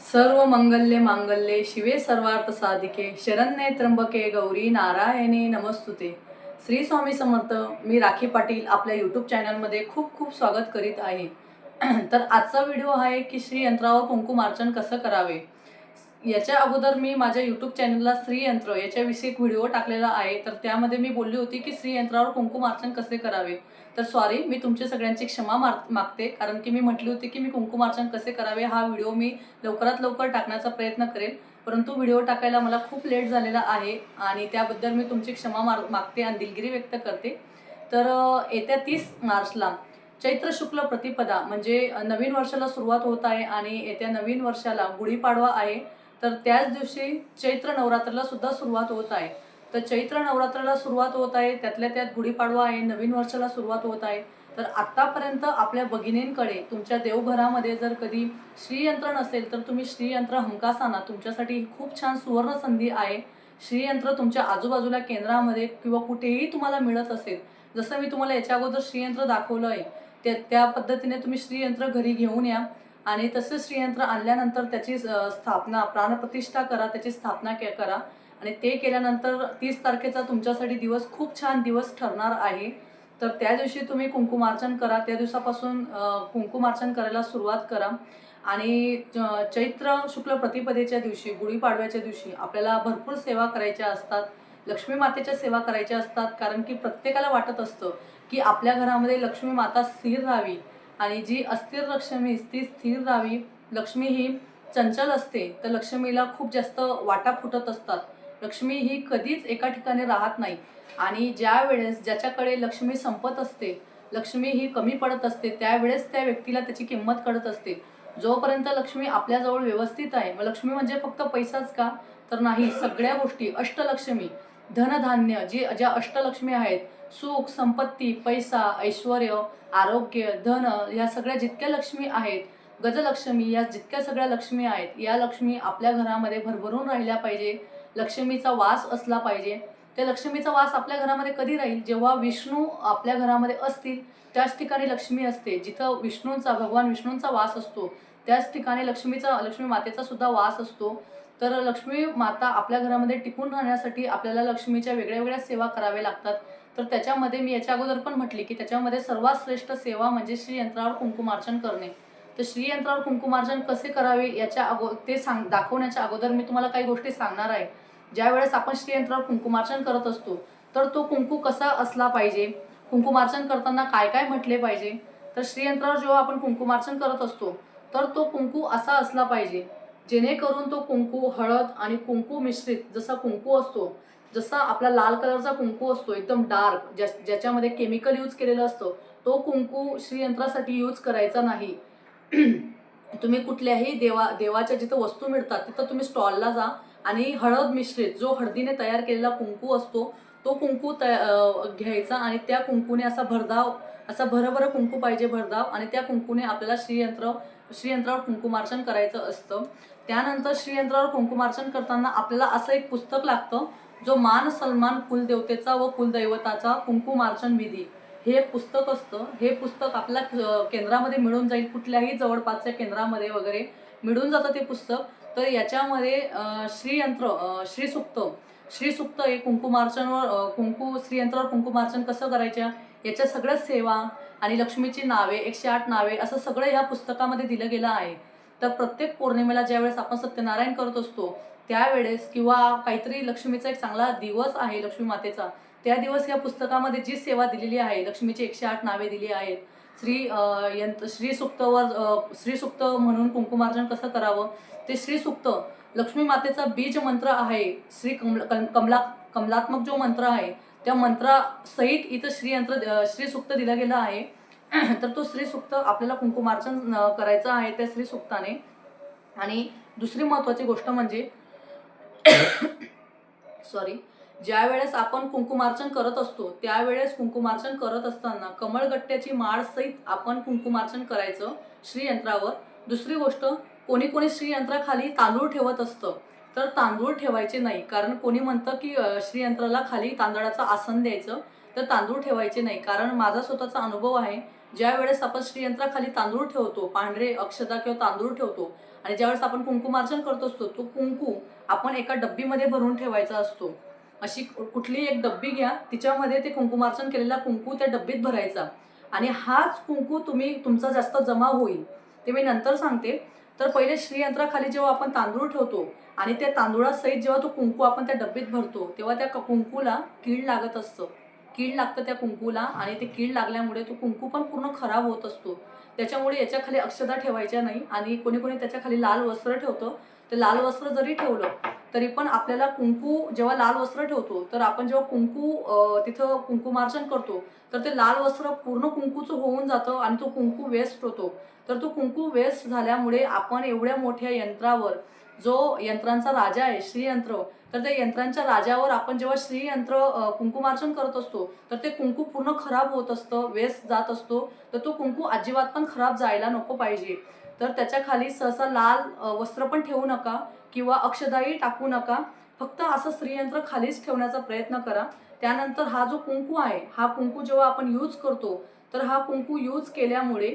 सर्व मंगल्ये मांगल्ये शिवे सर्वार्थ साधिके. शरण्ये त्र्यंबके गौरी नारायणे नमस्तुते. श्री स्वामी समर्थ मी राखी पाटील आपल्या यूट्यूब चॅनलमध्ये खूप खूप स्वागत करीत आहे. तर आजचा व्हिडिओ आहे की श्री यंत्रावर कुंकुमार्चन कसं करावे? याच्या अगोदर मी माझ्या यूट्यूब चॅनलला श्रीयंत्र याच्याविषयी एक व्हिडिओ टाकलेला आहे. तर त्यामध्ये मी बोलली होती की श्रीयंत्रावर कुंकुमार्चन कसे करावे? तर सॉरी मी तुमच्या सगळ्यांची क्षमा मार मागते. कारण की मी म्हटली होती की मी कुंकुमार्चन कसे करावे हा व्हिडिओ मी लवकरात लवकर टाकण्याचा प्रयत्न करेन. परंतु व्हिडिओ टाकायला मला खूप लेट झालेला आहे आणि त्याबद्दल मी तुमची क्षमा मार मागते आणि दिलगिरी व्यक्त करते. तर येत्या तीस मार्चला चैत्र शुक्ल प्रतिपदा म्हणजे नवीन वर्षाला सुरुवात होत आहे आणि येत्या नवीन वर्षाला गुढीपाडवा आहे. तर त्याच दिवशी चैत्र नवरात्राला सुद्धा सुरुवात होत आहे. तर चैत्र नवरात्राला सुरुवात होत आहे त्यातल्या त्यात गुढीपाडवा आहे नवीन वर्षाला सुरुवात होत आहे. तर आत्तापर्यंत आपल्या भगिनींकडे तुमच्या देवघरामध्ये जर कधी श्रीयंत्र नसेल तर तुम्ही श्रीयंत्र हमकासाना तुमच्यासाठी खूप छान सुवर्ण संधी आहे. श्रीयंत्र तुमच्या आजूबाजूला केंद्रामध्ये किंवा कुठेही तुम्हाला मिळत असेल जसं मी तुम्हाला याच्या अगोदर श्रीयंत्र दाखवलं आहे त्या त्या पद्धतीने तुम्ही श्रीयंत्र घरी घेऊन या. आणि तसं श्रीयंत्र आणल्यानंतर त्याची स्थापना प्राणप्रतिष्ठा करा त्याची स्थापना करा. आणि ते केल्यानंतर तीस तारखेचा तुमच्यासाठी दिवस खूप छान दिवस ठरणार आहे. तर त्या दिवशी तुम्ही कुंकुमार्चन करा. त्या दिवसापासून कुंकुमार्चन करायला सुरुवात करा. आणि च- चैत्र शुक्ल प्रतिपदेच्या दिवशी गुढीपाडव्याच्या दिवशी आपल्याला भरपूर सेवा करायच्या असतात. लक्ष्मी मातेच्या सेवा करायच्या असतात. कारण की प्रत्येकाला वाटत असतं की आपल्या घरामध्ये लक्ष्मी माता स्थिर राहावी. आणि जी अस्थिर लक्ष्मी ती स्थिर राहावी. लक्ष्मी ही चंचल असते. तर लक्ष्मीला खूप जास्त वाटा फुटत असतात. लक्ष्मी ही कधीच एका ठिकाणी राहत नाही. आणि ज्या वेळेस ज्याच्याकडे लक्ष्मी संपत असते लक्ष्मी ही कमी पडत असते त्यावेळेस त्या व्यक्तीला त्याची किंमत कळत असते. जोपर्यंत लक्ष्मी आपल्याजवळ व्यवस्थित आहे मग लक्ष्मी म्हणजे फक्त पैसाच का? तर नाही सगळ्या गोष्टी. अष्टलक्ष्मी धनधान्य जी ज्या अष्टलक्ष्मी आहेत सुख संपत्ती पैसा ऐश्वर आरोग्य धन या सगळ्या जितक्या लक्ष्मी आहेत गजलक्ष्मी या जितक्या सगळ्या लक्ष्मी आहेत या लक्ष्मी आपल्या घरामध्ये भरभरून राहिल्या पाहिजे. लक्ष्मीचा वास असला पाहिजे. त्या लक्ष्मीचा वास आपल्या घरामध्ये कधी राहील? जेव्हा विष्णू आपल्या घरामध्ये असतील त्याच ठिकाणी लक्ष्मी असते. जिथं विष्णूंचा भगवान विष्णूंचा वास असतो त्याच ठिकाणी लक्ष्मीचा लक्ष्मी मातेचा सुद्धा वास असतो. तर लक्ष्मी माता आपल्या घरामध्ये टिकून राहण्यासाठी आपल्याला लक्ष्मीच्या वेगळ्या वेगळ्या सेवा कराव्या लागतात. तर त्याच्यामध्ये मी याच्या अगोदर पण म्हटली की त्याच्यामध्ये सर्वात श्रेष्ठ सेवा म्हणजे श्री यंत्रावर कुंकुमार्चन करणे. तर श्रीयंत्रावर कुंकुमार्चन कसे करावे याच्या अगो ते सांग दाखवण्याच्या अगोदर मी तुम्हाला काही गोष्टी सांगणार आहे. ज्या वेळेस आपण श्रीयंत्रावर कुंकुमार्चन करत असतो तर तो कुंकू कसा असला पाहिजे? कुंकुमार्चन करताना काय काय म्हटले पाहिजे? तर श्रीयंत्रावर जेव्हा आपण कुंकुमार्चन करत असतो तर तो कुंकू असा असला पाहिजे जेणेकरून तो कुंकू हळद आणि कुंकू मिश्रित जसा कुंकू असतो जसा आपला लाल कलरचा कुंकू असतो एकदम डार्क ज्या ज्याच्यामध्ये केमिकल यूज केलेलं असतं तो कुंकू श्रीयंत्रासाठी यूज करायचा नाही. तुम्ही कुठल्याही देवा देवाच्या जिथं वस्तू मिळतात तिथं तुम्ही स्टॉलला जा आणि हळद मिश्रित जो हळदीने तयार केलेला कुंकू असतो तो कुंकू तया घ्यायचा आणि त्या कुंकूने असा भरधाव असा भरभर कुंकू पाहिजे भरधाव आणि त्या कुंकूने आपल्याला श्रीयंत्र श्रीयंत्रावर कुंकुमार्चन करायचं असतं. त्यानंतर श्रीयंत्रावर कुंकुमार्चन करताना आपल्याला असं एक पुस्तक लागतं जो मान सन्मान कुलदेवतेचा व कुलदैवताचा कुंकुमार्चन विधी. हे एक पुस्तक असतं. हे पुस्तक आपल्या केंद्रामध्ये मिळून जाईल कुठल्याही जवळपासच्या केंद्रामध्ये वगैरे मिळून जातं ते पुस्तक. तर याच्यामध्ये श्रीयंत्र अं, श्रीसुक्त श्रीसुक्त हे कुंकुमार्चनवर कुंकू श्रीयंत्रावर कुंकुमार्चन कसं करायच्या याच्या सगळ्या सेवा आणि लक्ष्मीची नावे एकशे आठ नावे असं सगळं ह्या पुस्तकामध्ये दिलं गेलं आहे. तर प्रत्येक पौर्णिमेला ज्यावेळेस आपण सत्यनारायण करत असतो त्यावेळेस किंवा काहीतरी लक्ष्मीचा एक चांगला दिवस आहे लक्ष्मी मातेचा त्या दिवस या पुस्तकामध्ये जी सेवा दिलेली आहे लक्ष्मीची एकशे आठ नावे दिली आहेत श्री अं, यंत्र श्रीसुक्तवर अं, श्रीसुक्त म्हणून कुंकुमार्जन कसं करावं ते श्रीसुक्त लक्ष्मी मातेचा बीज मंत्र आहे श्री कमल कम- कमला कमलात्मक जो मंत्र आहे त्या मंत्रासहित इथं श्रीयंत्र अं, श्रीसुक्त दिलं गेलं आहे. तर तो श्रीसुक्त आपल्याला कुंकुमार्चन करायचं आहे त्या श्रीसुक्ताने आणि दुसरी महत्त्वाची गोष्ट म्हणजे सॉरी ज्या वेळेस आपण कुंकुमार्चन करत असतो त्यावेळेस कुंकुमार्चन करत असताना कमळगट्ट्याची माळ सहित आपण कुंकुमार्चन करायचं श्रीयंत्रावर. दुसरी गोष्ट कोणी कोणी श्रीयंत्राखाली तांदूळ ठेवत असतं तर तांदूळ ठेवायचे नाही कारण कोणी म्हणतं की श्रीयंत्राला खाली तांदळाचं आसन द्यायचं तर तांदूळ ठेवायचे नाही. कारण माझा स्वतःचा अनुभव आहे ज्या वेळेस आपण श्रीयंत्राखाली तांदूळ ठेवतो पांढरे अक्षता किंवा तांदूळ ठेवतो आणि ज्यावेळेस आपण कुंकुमार्चन करत असतो तो कुंकू आपण एका डब्बीमध्ये भरून ठेवायचा असतो. अशी कुठली एक डब्बी घ्या तिच्यामध्ये ते कुंकुमार्चन केलेला कुंकू त्या डब्बीत भरायचा. आणि हाच कुंकू तुम्ही तुमचा जास्त जमा होईल. ते मी नंतर सांगते. तर पहिले श्रीयंत्राखाली जेव्हा आपण तांदूळ ठेवतो आणि त्या तांदूळासहित जेव्हा तो कुंकू आपण त्या डब्बीत भरतो तेव्हा त्या कुंकूला कीड लागत असतं. कीड लागतं त्या कुंकूला आणि ते कीड लागल्यामुळे तो कुंकू पण पूर्ण खराब होत असतो. त्याच्यामुळे याच्याखाली अक्षदा अक्षता ठेवायच्या नाही आणि कोणी कोणी त्याच्याखाली लाल वस्त्र ठेवतं. ते लाल वस्त्र जरी ठेवलं तरी पण आपल्याला कुंकू जेव्हा लाल वस्त्र ठेवतो तर आपण जेव्हा कुंकू तिथं कुंकुमार्चन करतो तर ते लाल वस्त्र पूर्ण कुंकूचं होऊन जातं आणि तो कुंकू वेस्ट होतो. तर तो कुंकू वेस्ट झाल्यामुळे आपण एवढ्या मोठ्या यंत्रावर जो यंत्रांचा राजा आहे श्रीयंत्र तर त्या यंत्रांच्या राजावर आपण जेव्हा श्रीयंत्र कुंकुमार्चन करत असतो तर ते कुंकू पूर्ण खराब होत असतं वेस्ट जात असतो तर तो कुंकू अजिबात पण खराब जायला नको पाहिजे. तर त्याच्याखाली सहसा लाल वस्त्र पण ठेवू नका किंवा अक्षदाही टाकू नका. फक्त असं स्त्रीयंत्र खालीच ठेवण्याचा प्रयत्न करा. त्यानंतर हा जो कुंकू आहे हा कुंकू जेव्हा आपण यूज करतो तर हा कुंकू यूज केल्यामुळे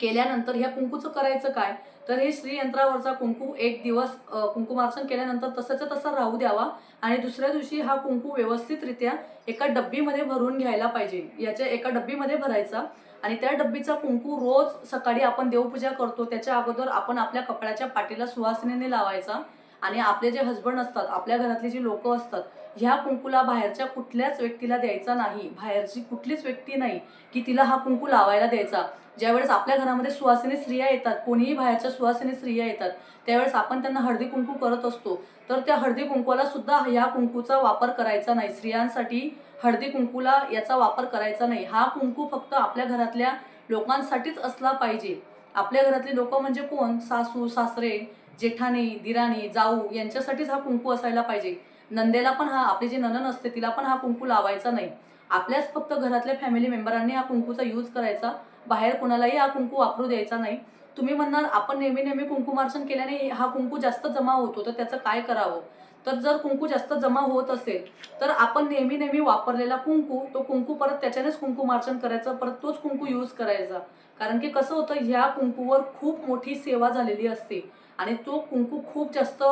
केल्यानंतर ह्या कुंकूचं करायचं काय? तर हे श्रीयंत्रावरचा कुंकू एक दिवस कुंकुमार्चन केल्यानंतर तसंच तसा राहू द्यावा आणि दुसऱ्या दिवशी हा कुंकू व्यवस्थितरित्या एका डब्बीमध्ये भरून घ्यायला पाहिजे. याच्या एका डब्बीमध्ये भरायचा आणि त्या डब्बीचा कुंकू रोज सकाळी आपण देवपूजा करतो त्याच्या अगोदर आपण आपल्या कपड्याच्या पाटीला सुवासनेने लावायचा आणि आपले जे हजबंड असतात आपल्या घरातली जी लोक असतात ह्या कुंकूला बाहेरच्या कुठल्याच व्यक्तीला द्यायचा नाही. बाहेरची कुठलीच व्यक्ती नाही की तिला हा कुंकू लावायला द्यायचा. ज्यावेळेस आपल्या घरामध्ये सुवासिनी स्त्रिया येतात कोणीही बाहेरच्या सुवासिनी स्त्रिया येतात त्यावेळेस आपण त्यांना हळदी कुंकू करत असतो. तर त्या हळदी कुंकूला सुद्धा ह्या कुंकूचा वापर करायचा नाही. स्त्रियांसाठी हळदी कुंकूला याचा वापर करायचा नाही. हा कुंकू फक्त आपल्या घरातल्या लोकांसाठीच असला पाहिजे. आपल्या घरातले लोक म्हणजे कोण? सासू सासरे जेठाणी दिराणी जाऊ यांच्यासाठीच हा कुंकू असायला पाहिजे. नंदेला पण हा आपली जी ननन असते तिला पण हा कुंकू लावायचा नाही. आपल्याच फक्त घरातल्या फॅमिली मेंबरांनी हा कुंकूचा यूज करायचा. बाहेर कोणालाही हा कुंकू वापरू द्यायचा नाही. तुम्ही म्हणणार आपण नेहमी नेहमी कुंकुमार्चन केल्याने हा कुंकू जास्त जमा होतो तर त्याचं काय करावं? तर जर कुंकू जास्त जमा होत असेल तर आपण नेहमी नेहमी वापरलेला कुंकू तो कुंकू परत त्याच्यानेच कुंकुमार्चन करायचं परत तोच कुंकू यूज करायचा. कारण की कसं होतं ह्या कुंकूवर खूप मोठी सेवा झालेली असते. आणि तो कुंकू खूप जास्त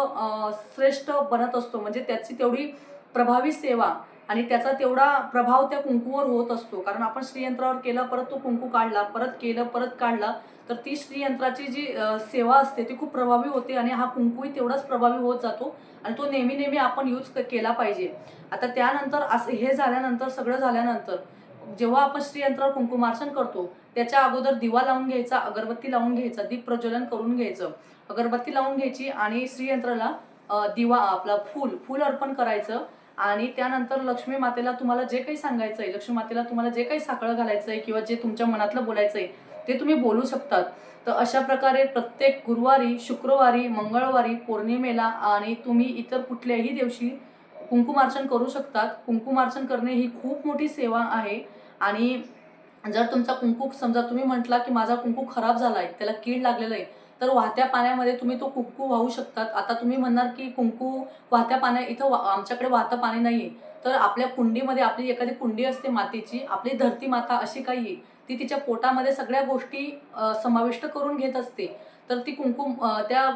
श्रेष्ठ बनत असतो. म्हणजे त्याची तेवढी प्रभावी सेवा आणि त्याचा तेवढा प्रभाव त्या कुंकूवर होत असतो. कारण आपण श्रीयंत्रावर केला परत तो कुंकू काढला परत केलं परत काढला तर ती श्रीयंत्राची जी सेवा असते ती खूप प्रभावी होते आणि हा कुंकूही तेवढाच प्रभावी होत जातो आणि तो नेहमी नेहमी आपण यूज केला पाहिजे. आता त्यानंतर असं हे झाल्यानंतर सगळं झाल्यानंतर जेव्हा आपण श्रीयंत्रावर कुंकुमार्चन करतो त्याच्या अगोदर दिवा लावून घ्यायचा अगरबत्ती लावून घ्यायचा दीप प्रज्वलन करून घ्यायचं. अगरबत्ती लावून घ्यायची आणि श्रीयंत्राला दिवा आपला फूल फूल अर्पण करायचं. आणि त्यानंतर लक्ष्मी मातेला तुम्हाला जे काही सांगायचं आहे लक्ष्मी मातेला तुम्हाला जे काही साकडं घालायचं आहे किंवा जे तुमच्या मनातलं बोलायचं आहे ते तुम्ही बोलू शकतात. तर अशा प्रकारे प्रत्येक गुरुवारी शुक्रवारी मंगळवारी पौर्णिमेला आणि तुम्ही इतर कुठल्याही दिवशी कुंकुमार्चन करू शकतात. कुंकुमार्चन करणे ही खूप मोठी सेवा आहे. आणि जर तुमचा कुंकू समजा तुम्ही म्हटला की माझा कुंकू खराब झाला आहे त्याला कीड लागलेलं आहे तर वाहत्या पाण्यामध्ये तुम्ही तो कुंकू वाहू शकतात. आता तुम्ही म्हणणार की कुंकू वाहत्या पाण्या इथं वा- आमच्याकडे वाहतं पाणी नाही आहे तर आपल्या कुंडीमध्ये आपली एखादी कुंडी असते मातीची आपली धरती माता अशी काही आहे ती तिच्या पोटामध्ये सगळ्या गोष्टी समाविष्ट करून घेत असते. तर ती कुंकुम त्या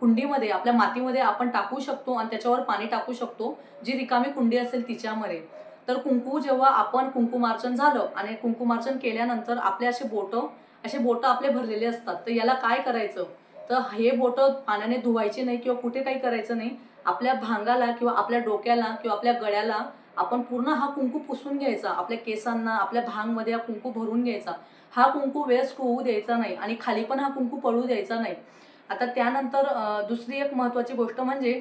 कुंडीमध्ये आपल्या मातीमध्ये आपण टाकू शकतो आणि त्याच्यावर पाणी टाकू शकतो. जी रिकामी कुंडी असेल तिच्यामध्ये. तर कुंकू जेव्हा आपण कुंकुमार्चन झालं आणि कुंकुमार्चन केल्यानंतर आपले असे बोटं असे बोटं आपले भरलेले असतात. तर याला काय करायचं? तर हे बोटं पाण्याने धुवायचे नाही किंवा कुठे काही करायचं नाही. आपल्या भांगाला किंवा आपल्या डोक्याला किंवा आपल्या गळ्याला आपण पूर्ण हा कुंकू पुसून घ्यायचा आपल्या केसांना आपल्या भांगमध्ये हा कुंकू भरून घ्यायचा. हा कुंकू वेस्ट होऊ द्यायचा नाही आणि खाली पण हा कुंकू पडू द्यायचा नाही. आता त्यानंतर दुसरी एक महत्त्वाची गोष्ट म्हणजे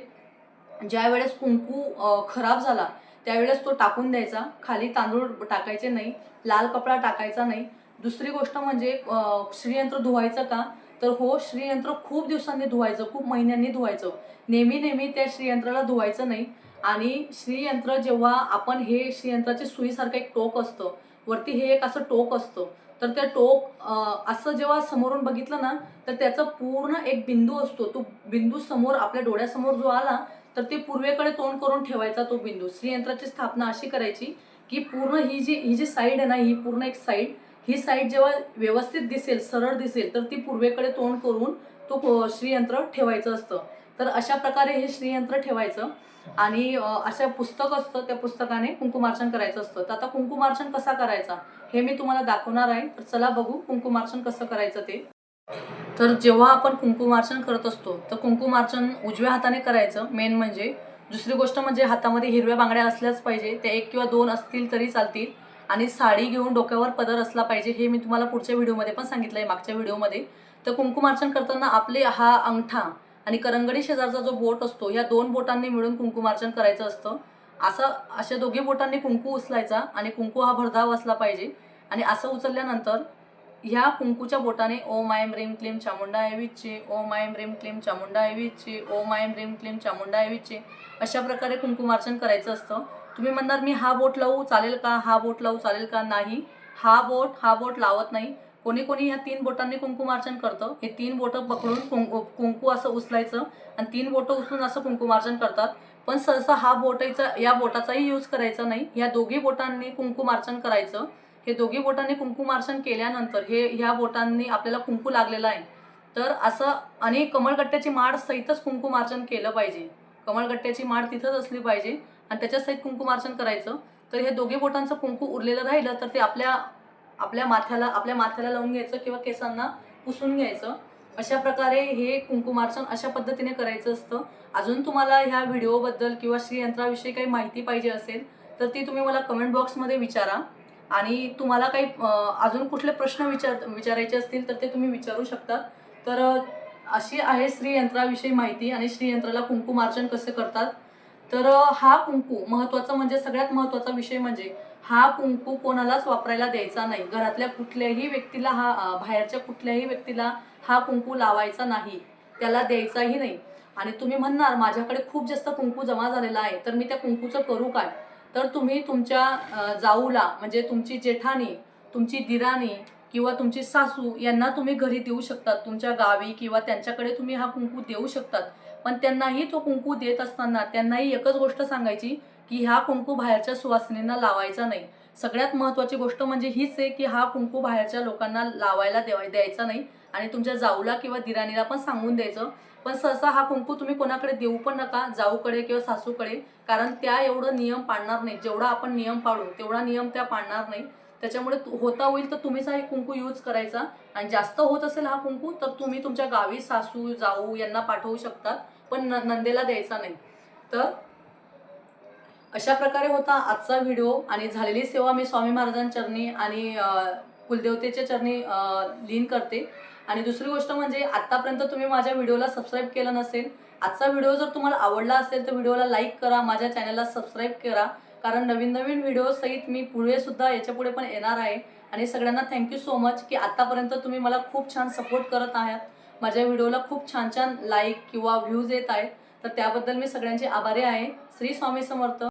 ज्या वेळेस कुंकू खराब झाला त्यावेळेस तो टाकून द्यायचा. खाली तांदूळ टाकायचे नाही लाल कपडा टाकायचा नाही. दुसरी गोष्ट म्हणजे श्रीयंत्र धुवायचं का? तर हो श्रीयंत्र खूप दिवसांनी धुवायचं खूप महिन्यांनी धुवायचं. नेहमी नेहमी त्या श्रीयंत्राला धुवायचं नाही. आणि श्रीयंत्र जेव्हा आपण हे श्रीयंत्राचे सुईसारखं एक टोक असतं वरती हे एक असं टोक असतं तर त्या टोक असं जेव्हा समोरून बघितलं ना तर त्याचा पूर्ण एक बिंदू असतो. तो बिंदू समोर आपल्या डोळ्यासमोर जो आला तर ते पूर्वेकडे तोंड करून ठेवायचा तो बिंदू. श्रीयंत्राची स्थापना अशी करायची की पूर्ण ही जी ही जी साईड आहे ना ही पूर्ण एक साईड ही साईड जेव्हा व्यवस्थित दिसेल सरळ दिसेल तर ती पूर्वेकडे तोंड करून तो श्रीयंत्र ठेवायचं असतं. तर अशा प्रकारे हे श्रीयंत्र ठेवायचं. आणि अशा असं पुस्तक असतं त्या पुस्तकाने कुंकुमार्चन करायचं असतं. तर आता कुंकुमार्चन कसा करायचा हे मी तुम्हाला दाखवणार आहे. तर चला बघू कुंकुमार्चन कसं करायचं ते. तर जेव्हा आपण कुंकुमार्चन करत असतो तर कुंकुमार्चन उजव्या हाताने करायचं. मेन म्हणजे दुसरी गोष्ट म्हणजे हातामध्ये हिरव्या बांगड्या असल्याच पाहिजे. त्या एक किंवा दोन असतील तरी चालतील. आणि साडी घेऊन डोक्यावर पदर असला पाहिजे हे मी तुम्हाला पुढच्या व्हिडिओमध्ये पण सांगितलं आहे मागच्या व्हिडिओमध्ये. तर कुंकुमार्चन करताना आपले हा अंगठा आणि करंगडी शेजारचा जो बोट असतो या दोन बोटांनी मिळून कुंकुमार्चन करायचं असतं. असं अशा दोघी बोटांनी कुंकू उचलायचा आणि कुंकू हा भरधाव असला पाहिजे. आणि असं उचलल्यानंतर ह्या कुंकूच्या बोटाने ओ मायम रेम क्लीम चामुंडा ऐवीचे ओ मायम रेम क्लीम चामुंडा ऐवीचे ओ मायम रेम क्लीम चामुंडा ऐवीचे अशा प्रकारे कुंकुमार्चन करायचं असतं. तुम्ही म्हणणार मी हा बोट लावू चालेल का? हा बोट लावू चालेल का? नाही. हा बोट हा बोट लावत नाही. कोणी कोणी ह्या तीन बोटांनी कुंकुमार्चन करतं. हे तीन बोटं पकडून कुंकू कुंकू असं उचलायचं आणि तीन बोटं उचलून असं कुंकुमार्चन करतात. पण सहसा हा बोटाचा या बोटाचाही यूज करायचा नाही. या दोघी बोटांनी कुंकुमार्चन करायचं. हे दोघी बोटांनी कुंकुमार्चन केल्यानंतर हे ह्या बोटांनी आपल्याला कुंकू लागलेलं आहे. तर असं आणि कमळगट्ट्याची माळ सहितच कुंकुमार्चन केलं पाहिजे. कमळगट्ट्याची माळ तिथंच असली पाहिजे आणि त्याच्या सहित कुंकुमार्चन करायचं. तर हे दोघी बोटांचं कुंकू उरलेलं राहिलं तर ते आपल्या आपल्या माथ्याला आपल्या माथ्याला लावून घ्यायचं किंवा केसांना पुसून घ्यायचं. अशा प्रकारे हे कुंकुमार्चन अशा पद्धतीने करायचं असतं. अजून तुम्हाला ह्या व्हिडिओबद्दल किंवा श्रीयंत्राविषयी काही माहिती पाहिजे असेल तर ती तुम्ही मला कमेंट बॉक्समध्ये विचारा. आणि तुम्हाला काही अजून कुठले प्रश्न विचार विचारायचे असतील तर ते तुम्ही विचारू शकता. तर अशी आहे श्रीयंत्राविषयी माहिती आणि श्रीयंत्राला कुंकुमार्चन कसे करतात. तर हा कुंकू महत्त्वाचा म्हणजे सगळ्यात महत्त्वाचा विषय म्हणजे हा कुंकू कोणालाच वापरायला द्यायचा नाही. घरातल्या कुठल्याही व्यक्तीला हा बाहेरच्या कुठल्याही व्यक्तीला हा कुंकू लावायचा नाही. त्याला द्यायचाही नाही. आणि तुम्ही म्हणणार माझ्याकडे खूप जास्त कुंकू जमा झालेला आहे तर मी त्या कुंकूचं करू काय? तर तुम्ही तुमच्या जाऊला म्हणजे तुमची जेठानी तुमची दिराणी किंवा तुमची सासू यांना तुम्ही घरी देऊ शकतात. तुमच्या गावी किंवा त्यांच्याकडे तुम्ही हा कुंकू देऊ शकतात. पण त्यांनाही तो कुंकू देत असताना त्यांनाही एकच गोष्ट सांगायची की हा कुंकू बाहेरच्या सुवासिनींना लावायचा नाही. सगळ्यात महत्त्वाची गोष्ट म्हणजे हीच आहे की हा कुंकू बाहेरच्या लोकांना लावायला देवा द्यायचा नाही आणि तुमच्या जाऊला किंवा दिराणीला पण सांगून द्यायचं. पण सहसा हा कुंकू तुम्ही कोणाकडे देऊ पण नका जाऊकडे किंवा सासूकडे कारण त्या एवढं नियम पाळणार नाही. जेवढा आपण नियम पाळू तेवढा नियम त्या पाळणार नाही. त्याच्यामुळे होता होईल तर तुम्हीच हा कुंकू यूज करायचा. आणि जास्त होत असेल हा कुंकू तर तुम्ही तुमच्या गावी सासू जाऊ यांना पाठवू शकतात पण न नंदेला द्यायचा नाही. तर अशा प्रकारे होता आजचा व्हिडिओ आणि झालेली सेवा मी स्वामी महाराजांचरणी आणि कुलदेवतेच्या चरणी लीन करते. आणि दुसरी गोष्ट म्हणजे आत्तापर्यंत तुम्ही माझ्या व्हिडिओला सबस्क्राईब केलं नसेल आजचा व्हिडिओ जर तुम्हाला आवडला असेल तर व्हिडिओला लाईक करा माझ्या चॅनलला सबस्क्राईब करा. कारण नवीन नवीन व्हिडिओ सहित मी पुढे सुद्धा पण येणार आहे. आणि सगळ्यांना थँक्यू सो मच की आत्तापर्यंत तुम्ही मला खूप छान सपोर्ट करत आहात. माझ्या व्हिडिओला खूप छान छान लाईक किंवा व्ह्यूज येत आहेत. तर त्याबद्दल मी सगळ्यांचे आभारी आहे. श्री स्वामी समर्थ.